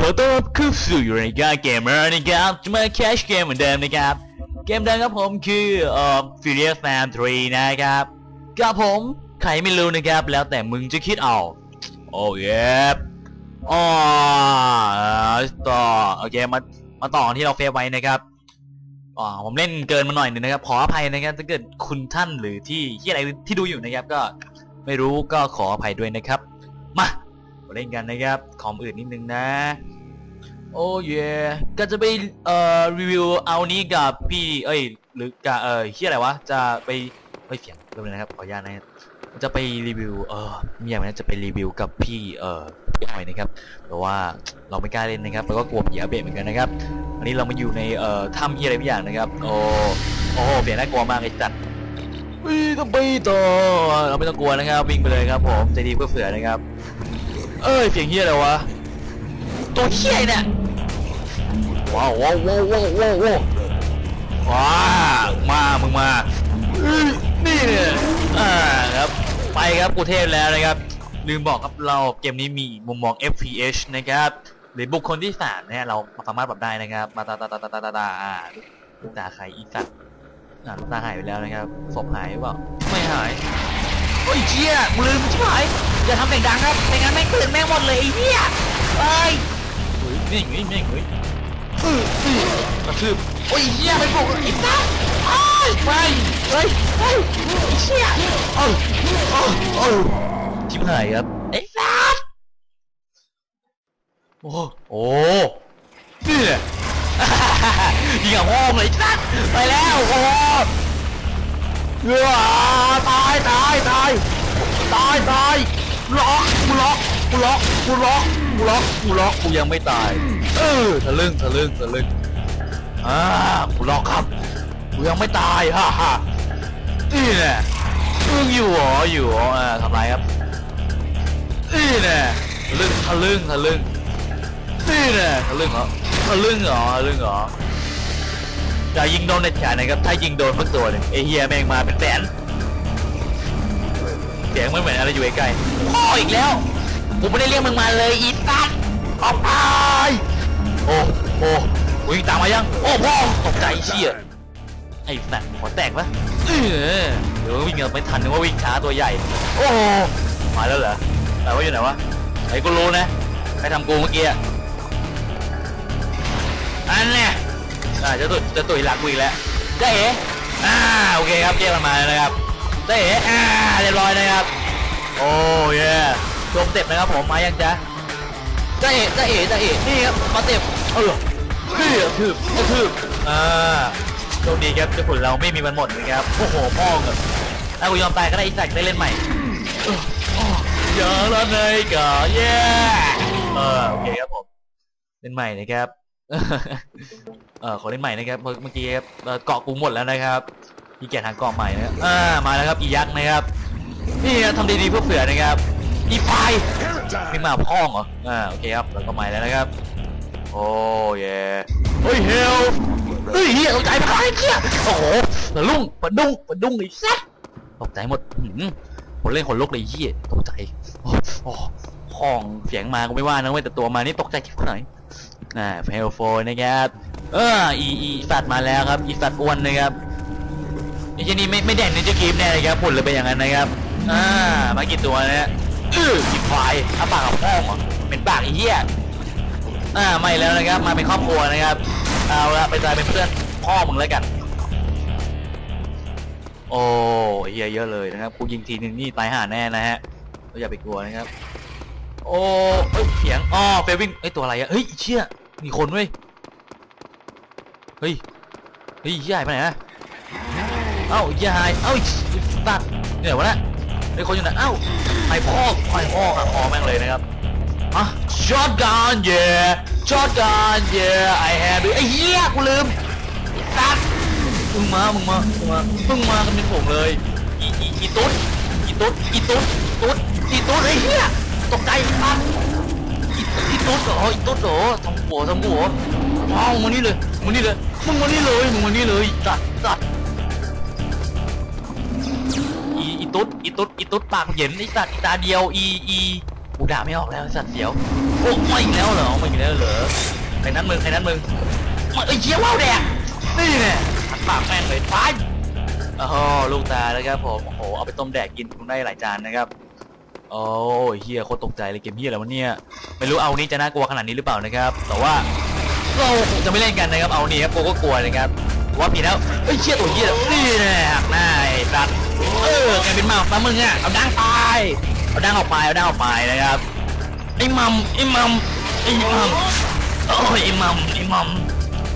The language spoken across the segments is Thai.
ขอต้อนรับเข้าสู่รายการเกมเมอร์นะครับจะมาแคชเกมเหมือนเดิมนะครับ เกมเดิมครับผมคือเอ่อ Furious Fan 3 นะครับกับผมใครไม่รู้นะครับ แล้วแต่มึงจะคิดเอาโอ้ยอ๋อต่อโอเคมามาต่อที่เราเฟซไว้นะครับอ๋อผมเล่นเกินมาหน่อยหนึ่งนะครับ ขออภัยนะครับถ้าเกิดคุณท่านหรือที่ที่อะไรที่ดูอยู่นะครับ ก็ไม่รู้ก็ขออภัยด้วยนะครับ มา มาเล่นกันนะครับคอมอื่นนิดนึงนะ โอ้เย่ก็จะไปเอ่อรีวิวเอานี้กับพี่เอ้ยหรือกับเอ่อที่อะไรวะจะไปเฮ้ยเสียงเริ่มเลยนะครับขออนุญาตนะครับจะไปรีวิวเออมียมันจะไปรีวิวกับพี่เอ่อพี่หอยนะครับแต่ว่าเราไม่กล้าเล่นนะครับแล้วก็กลัวผีอาเบะเหมือนกันนะครับวันนี้เรามาอยู่ในเอ่อถ้ำที่อะไรบางอย่างนะครับโอ้โอ้เสียงน่ากลัวมากไอ้จัดวิ่งต้องไปต่อเราไม่ต้องกลัวนะครับวิ่งไปเลยครับผมใจดีเพื่อเฟือนะครับ เอ้ยเสียงเฮียอะไรวะ ตัวเฮียเนี่ย ว้าวว้าวว้าวว้าวว้าวว้าวว้ามา มึงมาเอ้ยนี่เนี่ยอ่าครับ ไปครับกูเทพแล้วนะครับ ลืมบอกครับเราเกมนี้มีมุมมอง FPS นะครับ หรือบุคคลที่สามเนี่ยเราสามารถปรับได้นะครับ มาตาตาตาตาตาตาตาอ่าลูกตาใครอีสัตว์อ่าลูกตาหายไปแล้วนะครับศพหายหรือเปล่าไม่หายโอ้ยเชี่ยมึงลืมชิบหาย อย่าทำเสียงดังครับไม่งั้นแม่งตื่นแม่งหมดเลยไอ้เหี้ยเอ้ยเฮ้ยนี่ไงนี่ไงเออนี่กระทืบโอ้ยเหี้ยไปบุกไอ้สัสไอ้ยไปเฮ้ยเฮ้ยไอ้เชี่ยเอ้าเอ้าเอ้าชิบหายครับไอ้สัสโอ้โอ้นี่แหละยิงกับห้องเลยไอ้สัสไปแล้วโอ้เออตายตายตายตายตาย ล็อกกูล็อกกูล็อกกูล็อกกูล็อกกูล็อกกูยังไม่ตาย เออทะลึ่งทะลึ่งทะลึ่งอ่ากูล็อกครับกูยังไม่ตายฮ่าฮ่านี่แน่มึงอยู่หรออยู่หรออ่าทำไรครับนี่แน่ทะลึ่งทะลึ่งทะลึ่งนี่แน่ทะลึ่งเหรอทะลึ่งเหรอทะลึ่งเหรอจะยิงโดนเด็ดขาดนครับถ้ายิงโดนสักตัวหนึ่งไอเฮียแม่งมาเป็นแสน สียงไม่เหมือนอะไรอยู่ใกล้ๆพ่ออีกแล้ว กูไม่ได้เรียกมึงมาเลยอีสัตว์ออกไปโอ้โอ้วิ่งตามมายัง โอ้พ่อตกใจเชี่ยไอ้สัตว์ขอแตกปะเออเดี๋ยววิ่งกันไม่ทันนึกว่าวิ่งช้าตัวใหญ่ โอ้มาแล้วเหรอแต่ว่าอยู่ไหนวะไอ้กูรู้นะใครทำกูเมื่อกี้อันเนี่ยอ่าจะตุยจะตุยหลักกูอีกแล้วเจ๊เอ๋อ่าโอเคครับเรียกมมาแล้วนะครับ เจ๊เอ๋อ่าเรียบร้อยนะครับ โอ้ยชมเต็บนะครับผมมายังจ๊ะจ้าเอ๋จ้าเอ๋จ้าเอ๋นี่ครับมาเต็มเออนี่กระทืบกระทืบอ่าโชคดีครับเจ้าขุนเราไม่มีมันหมดนะครับโอ้โหพ่อเงินถ้ากูยอมตายก็ได้อีสักได้เล่นใหม่เอออ๋ออย่าละเนยกะเย้เออโอเคครับผมเล่นใหม่นะครับเออขอเล่นใหม่นะครับเมื่อเมื่อกี้ครับเอ่อเกาะกูหมดแล้วนะครับ มีแก่ทางเกาะใหม่นะครับอ่ามาแล้วครับอียักษ์นะครับนี่ครับทำดีๆเพื่อเฟือนะครับอีไฟไม่มาพ่องเหรออ่าโอเคครับแล้วก็ใหม่แล้วนะครับโอ้ยเฮ้ยเฮลเฮ้ยเฮียตกใจไปไอ้เหี้ยโอ้โหปะลุงปะดุ้งปะดุ้งไอ้สัสตกใจหมดหืมผมเล่นคนลุกเลยไอ้เฮียตกใจโอ้โอ้ห้องเสียงมาก็ไม่ว่านะเว้ยแต่ตัวมานี่ตกใจแค่ไหนอ่าเฮลโฟนะครับเอออีอีสัตว์มาแล้วครับอีสัตว์อ้วนนะครับ ไอ้เจนี่ไม่ไม่แดงในเจ้ากีมแน่เลยครับผลเลยเป็นอย่างนั้นนะครับอ่ามากี่ตัวนี่ยอื้อกินควายอาปากกับพ่อเหรอเป็นปากไอ้เหี้ยอ่าไม่แล้วนะครับมาเป็นครอบครัวนะครับเอาละไปตายเป็นเพื่อนพ่อมึงแล้วกัน โอ้เฮียเยอะเลยนะครับกูยิงทีนึงนี่ตายห่าแน่นะฮะอย่าไปกลัวนะครับ โอ้เอ้ยเสียงอ๋อเฟวินเอ้ยตัวอะไรอะเฮ้ยเชี่ยมีคนเว้ยเฮ้ยเฮ้ยเฮียหายไปไหนอะ เอ้ายายเอ้าตัดเนี่ยวะเนี่ยไอ้คนอยู่ไหนเอ้าไอพ่อไอพ่อครับพ่อแม่งเลยนะครับอะช็อตกันเย่ช็อตกันเย่ไอแฮปไอ้เหี้ยกูลืมไอ้สัสมึงมามึงมามึงมามึงมากันเป็นผงเลยอีอีอีตุ๊ดอีตุ๊ดอีตุ๊ดตุ๊ดอีตุ๊ดไอ้เหี้ยตกใจสัสอีอีตุ๊ดเหรออีตุ๊ดเหรอทำหัวทำหัวว้าวมึงมานี่เลยมึงมานี่เลยมึงมานี่เลยมึงมานี่เลยสัสสัสอีอี ตุ๊ดอีตุ๊ดอีตุ๊ดปากเหย็นไอสัตว์อีตาเดียวอีอีกูด่าไม่ออกแล้วไอ้สัตว์เสียวโอ้ไม่อีกแล้วเหรอไม่อีกแล้วเหรอใครนั้นมึงใครนั้นมึงมาเอ้เชี่ยว่าวแดกนี่แน่หันปากแม่งเลยตายโอ้โหลูกตาแล้วครับผมโอ้โหเอาไปต้มแดกกินคงได้หลายจานนะครับโอ้ยเฮียโคตรตกใจเลยเกมเฮียอะไรวะเนี่ยไม่รู้เอานี้จะน่ากลัวขนาดนี้หรือเปล่านะครับ แต่ว่าเราคงจะไม่เล่นกันนะครับเอานี้ครับโกก็กลัวนะครับ ว่าผิดแล้วเอ้ยเชี่ยตัวเฮียนี่แน่หักหน้าไอ้สัตว์เออแกเป็นหมาปะมึงอะเอาดังไปเอาดังออกไปเอาดังออกไปนะครับไอ้มัมไอ้มัมไอ้มัมโอ้ยไอ้มัมไอ้มัม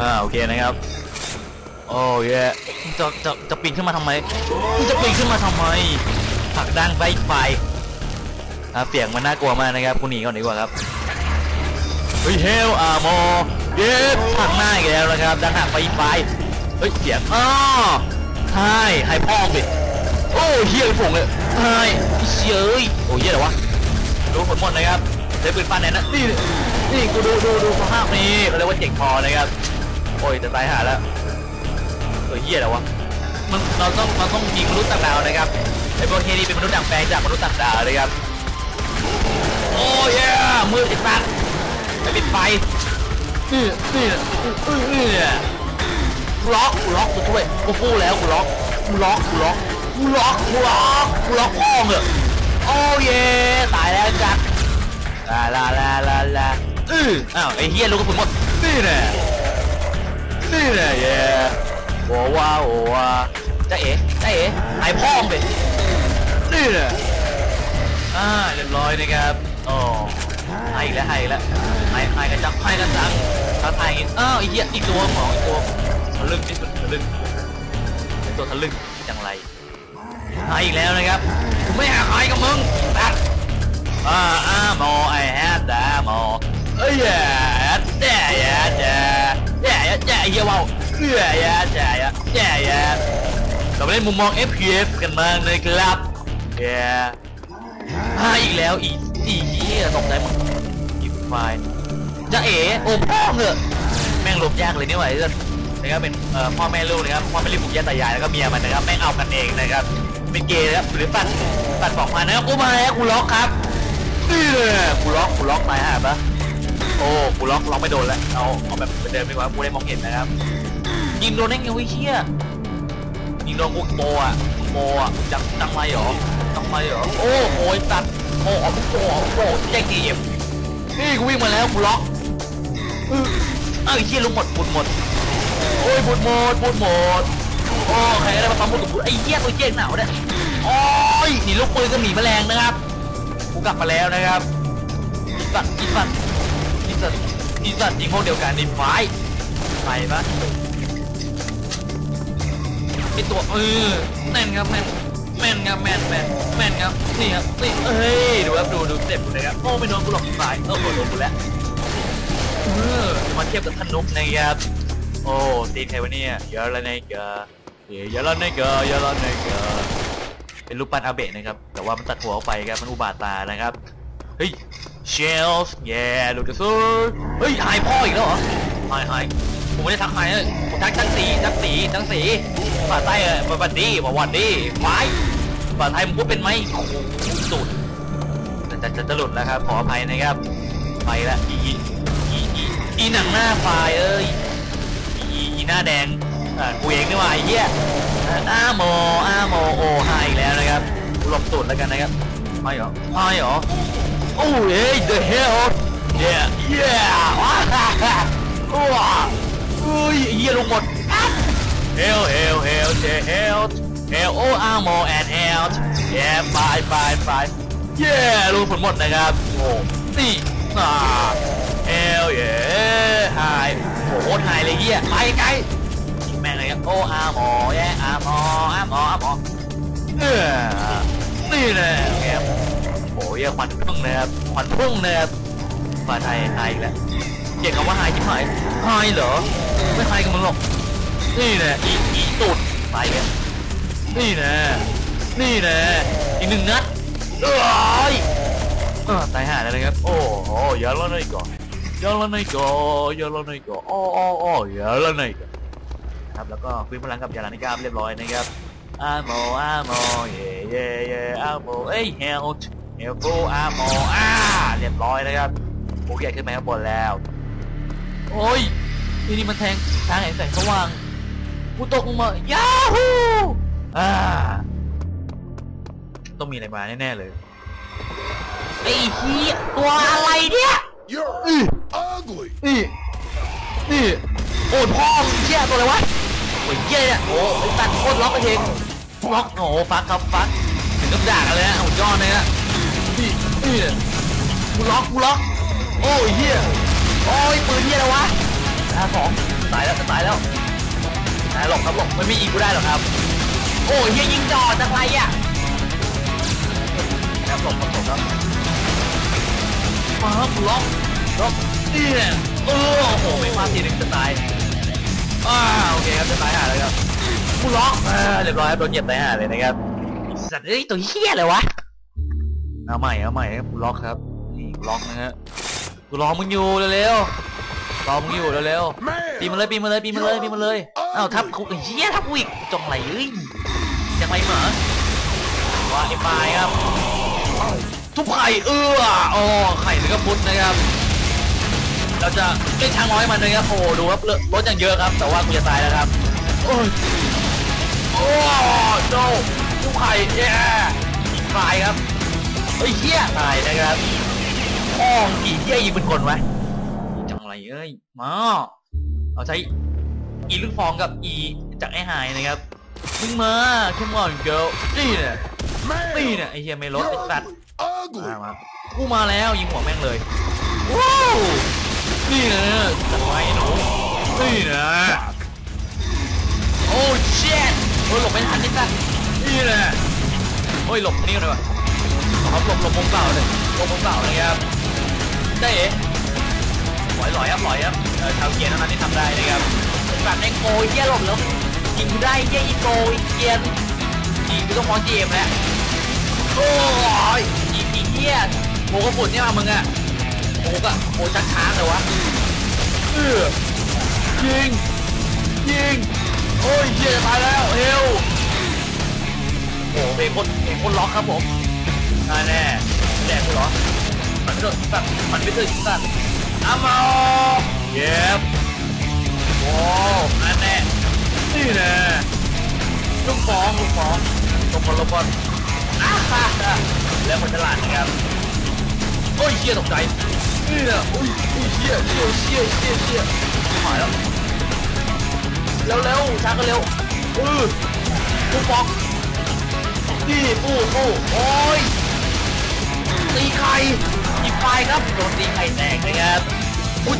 อ่าโอเคนะครับโอ้ยจะจะจะปีนขึ้นมาทำไมจะปีนขึ้นมาทำไมผลักดังไปไปอะเสียงมันน่ากลัวมากนะครับคุณหนีก่อนดีกว่าครับเฮ้ยเฮลอาโมเย็ดทางหน้าอีกแล้วนะครับดังหักไปไป เฮ้ยเสียงอ้อใช่ให้พ่อสิโอ้เฮียเป็นผงเลยใช่เฉยโอ้เฮียอะไรวะดูผลหมดนะครับใช้ปืนฟันแน่นะนี่นี่กูดูดูดูสภาพนี้เขาเรียกว่าเจ๋งพอนะครับโอ้ยจะตายหาแล้วเฮ้ยเฮียอะไรวะมันเราต้องเราต้องยิงมนุษย์ต่างดาวนะครับไอ้พวกเฮียนี่เป็นมนุษย์ต่างแปลงจากมนุษย์ต่างดาวนะครับโอ้ยมือไอ้สัตว์ไปปิดไฟนี่นี่นี่ ล็อกกูล็อกกูช่วยกูฟู่แล้วกูล็อกกูล็อกกูล็อกกูล็อกกูล็อกกูล็อกห้องเหรอโอ้เย่ตายแล้วจัดลาลาลาลาลาอืออ้าวไอ้เฮียลูกกระสุนหมดนี่แน่นี่แน่เย่โอ้ว้าโอ้ว้าจ้าเอ๋จ้าเอ๋ไอ้พ่องไปนี่แน่อ่าเรียบร้อยนะครับโอ้ให้อีกแล้วห้อีกแล้วห้ให้กันจังให้กันจัง ท้าทายอีกอ้าวอีกเหี้ยอีกตัวหมออีกตัวทะลึ่งที่สุดทะลึ่งเป็นตัวทะลึ่งจังไรให้อีกแล้วนะครับกูไม่หาใครกับมึงตัดอ่าอ่าโมไอแฮดดาโมเอ้ยแย่แย่แย่แย่แย่แย่แย่เหี้ยว้าวแย่แย่แย่แย่แย่เราไปเล่นมุมมอง FPS กันบ้างนะครับแย่อ่าอีกแล้วอีอีเหี้ยตกใจหมดอีกไฟ จะเอ๋โอ้พ่อเหอะแม่งลบยากเลยนี่หว่าไอ้เรื่องนะครับเป็นพ่อแม่ลูกนะครับพ่อแม่ลูกปู่ย่าตายายแล้วก็เมียมันนะครับแม่งเอากันเองนะครับเป็นเกย์นะครับหรือปัดปัดสองพันนะครับกูมาแล้วกูล็อกครับนี่เลยกูล็อกกูล็อกไปฮะปะโอ้กูล็อกล็อกไม่โดนแล้วเอาเอาแบบเหมือนเดิมดีกว่ากูได้มองเห็นนะครับยิงโดนได้ไงวะไอ้เชียยิงโดนกูโปอะโปอะจังจังไรหรอทำไมเหรอโอ้โหตัดโอ้โหโอ้โหแจ้งดีเอ็มนี่กูวิ่งมาแล้วกูล็อก อื้ออ้าวไอ้เหี้ยลงหมดบุดหมดโอ้ยบุดหมดบุดหมดโอ้ใครได้มาปั๊มบุดกับบุดไอ้เหี้ยตัวเจ๊งหนาวเนี่ยโอ้ยหนีลูกปืนก็หนีแมลงนะครับกูกลับมาแล้วนะครับอีสัตว์อีสัตว์อีสัตว์อีสัตว์ยิงพวกเดียวกันในไฟไปปะไอตัวเออแน่นครับแน่นแม่นครับแม่นแม่นแม่นครับนี่ครับนี่เอ้ยดูครับดูดูเต็ปกูนะครับโอ้ไม่โดนกูหลอกสายเออโดนกูแล้ว มาเทียบกับธนุกนะครับ โอ้ตีใครวะเนี่ยยาละไนกาเยาละไนกายาละไนกาเป็นรูปปั้นอาเบะนะครับ แต่ว่ามันตัดหัวออกไปครับ มันอุบาทตานะครับ เฮ้ย เชลส์แย่ลูกกระสุนเฮ้ยหายพ่ออีกแล้วเหรอหายหายผมไม่ได้ทักหายเลยผมทักทั้งสีทั้งสีทั้งสีภาษาใต้เออวันดีบอกวันดี้ไว้ภาษาไทยมึงพูดเป็นไหมโอ้โหสุดจะจะจะจะหลุดแล้วครับ ขออภัยนะครับ ไปละอี อีหนังหน้าไฟเอ้ยอีอีหน้าแดงอ่ากูเองนี่หว่าไอ้เหี้ยอ้าโมอ้าโมโอไฮอีกแล้วนะครับกูหลบสุดแล้วกันนะครับไม่เหรอไม่เหรอโอ้ย the hell yeah yeah ว้าว้าเฮ้ยไอ้เหี้ยลงหมด Hell, hell, hell, The hell, hell, oh, ammo and health. Yeah, bye, bye, bye. Yeah รู้ผลหมดนะครับโอ้นี่ หายเลยเฮียไปไกลแม่งเลยครับโอ้ ammo yeah ammo ammo ammo เออนี่แหละครับโอ้ยควันพุ่งนะครับควันพุ่งนะครับมาไทยไทยแล้วเกี่ยวกับว่าหายจิ๋มหายหายเหรอไม่หายกับมึงหรอกนี่แน่อีอีตูดไปกันนี่แน่นี่แน่อีกหนึ่งนัดเอ้ยตายห่าแล้วนะครับโอ้โหอย่าละหอยก่อนอย่าละอยก่อนอย่าลยก่อน อ้ออ้ออ้ออย่าละหน่อยก่อนครับแล้วก็ฟื้นพลังกับยาลานิกาเรียบร้อยนะครับอาโมอาโมเย่เย่เย่อาโมเอ้ยเฮลเฮลโอาโมอ้าเรียบร้อยนะครับโอเคขึ้นไปข้างบนแล้ว โอ้ยนี่นี่มันแทงทางแห่งแสงสว่างกูตกลงมายาฮูอ่าต้องมีอะไรมาแน่ๆเลยไอ้เหี้ยตัวอะไรเนี่ย You're Mm. ugly. นี่ นี่ โอ้ยพ่อมึงเชี่ยตัวอะไรวะโอ้ยเหี้ยเนี่ยโอ้ไอ้ตัดโคตรล็อกกระเทงล็อกโอ้โหฟักครับฟักถึงกับด่ากันเลยนะโอ้ยยอดเลยนะนี่นี่เนี่ยกูล็อกกูล็อก โอ้ยเหี้ยโอ้ยปืนเหี้ยอะไรวะตาสองตายแล้วจะตายแล้วตายหลบครับหลบมันไม่ยิงกูได้หรอกครับ โอ้ยเหี้ยยิงจอดจังไรอะครับหลบครับหลบครับ มาครับกูล็อกล็อกนี่แหละเออโอ้โหไม่พลาดทีหนึงจะตายอ่าโอเคครับจะตายหาเลยครับกูล็อกอ่าเรียบร้อยครับโดนเหยียบตายหาเลยนะครับไอ้สัตว์เอ้ยตัวเหี้ยอะไรวะเอาใหม่เอาใหม่ครับกูล็อกครับนี่กูล็อกนะฮะกูรอมึงอยู่เร็วๆรอมึงอยู่เร็วๆ Man. ปีนมาเลยปีนมาเลยปีนมาเลยปีนมาเลยอ้าวทับกูไอ้เหี้ยทับกูอีกจงไหลเอ้ยยังไงเหมอว่าไอ้ปลายครับ ทุบไข่เอื้ออ๋อไข่ถึงกับพุทธนะครับ เราจะเล่นช้างน้อยมันนะครับโอ้ดูครับเลอะรถยังเยอะครับ แต่ว่ากูจะตายแล้วครับ โอ้ยโอ้โนทุบไข่แย่อีกปลายครับเฮ้ยเหี้ยตายนะครับอ้กี่เหี้ยยิงเป็นคนวะจังไรเอ้ยมาเอาใช้อีลูกฟองกับอีจากไอ้หายนะครับมึงมาเข้มอนเกิลนี่เนี่ยนี่เนี่ยไอเฮียไม่ลดไอ้สัตว์ ugly. มามากูมาแล้วยิงหัวแม่งเลย ว้าว นี่นะจังไรไอ้หนู นี่นะ โอ้เช็ดโอ้ยหลบไม่ทันไอ้สัตว์นี่นะโอ้ยหลบนี่กันเลยวะครับหลบหลบมุมเปล่าเลยหลบมุมเปล่าเลยครับ ได้เอ๋หลอยหลอยครับหลอยครับเออชาวเกียร์เท่านั้นที่ทำได้นะครับแบบในโกยเยี่ยหลบแล้วยิงกูได้เยี่ยอีโกยเกียร์ยิงกูต้องมองเจมส์แล้วโอ้ย ยิงอีเยี่ยโมกระปุนเนี่ยมามึงอะโมกอะโมชักช้าเลยวะเออยิงยิงโอ้ยเยี่ยตายแล้วเฮลโอ้เพลงคนเพลงคนล็อกครับผมอ่าแน่แดกกูเหรอมันไม่โดนแบบมันไม่ถึงสัตว์อามาเย็บโอ้อันแน่นี่แน่ลูกฟองลูกฟองลงบอลลงบอล แล้วคนฉลาดนะครับโอ้ยเชี่ยตกใจเนี่นะอุ้ยอุ้ยเชี่ยเชี่ยเชี่ยเชี่ยเชี่ยหายแล้วเร็วเร็วช้าก็เร็วเออลูกฟองนี่ปูปูโอ้ยตีไข่ยิงไฟครับโดนตีไข่แตกนะครับ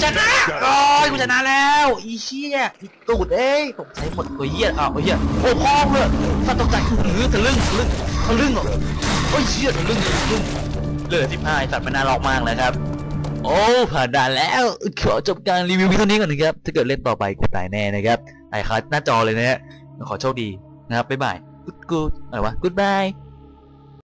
ชนะโอ้ยกูชนะแล้วอีเชี่ยอีตูดเอ้ยตกใจหมดตัวเหี้ยอ้าวเหี้ยโอ้พ่อเลยสัตว์ตกใจหือทะลึ่งทะลึ่งทะลึ่งเหรอโอ้ยเชี่ยทะลึ่งทะลึ่งเลือสิบห้าไอ้สัตว์มันน่ารักมากเลยครับ โอ้ผ่านด่านแล้วขอจบการรีวิวเท่านี้ก่อนนะครับถ้าเกิดเล่นต่อไปกูตายแน่นะครับไอ้คัดหน้าจอเลยนะฮะขอโชคดีนะครับบ๊ายบายกูดกูดอะไรวะกูดบาย